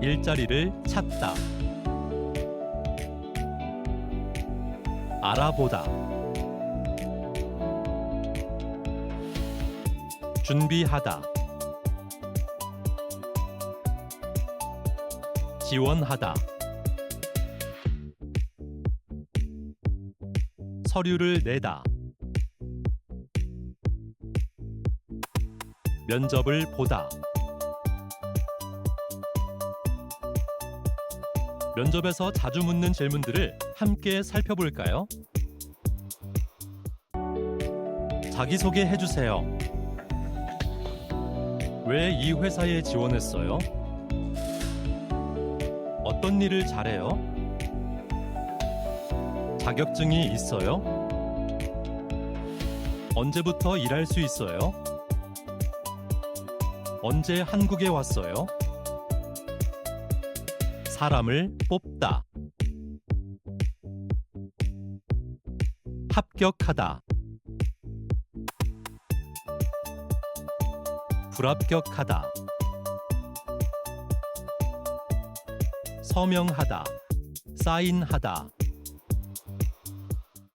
일자리를 찾다. 알아보다. 준비하다. 지원하다. 서류를 내다. 면접을 보다. 면접에서 자주 묻는 질문들을 함께 살펴볼까요? 자기소개 해주세요. 왜 이 회사에 지원했어요? 어떤 일을 잘해요? 자격증이 있어요? 언제부터 일할 수 있어요? 언제 한국에 왔어요? 사람을 뽑다. 합격하다. 불합격하다. 서명하다. 사인하다.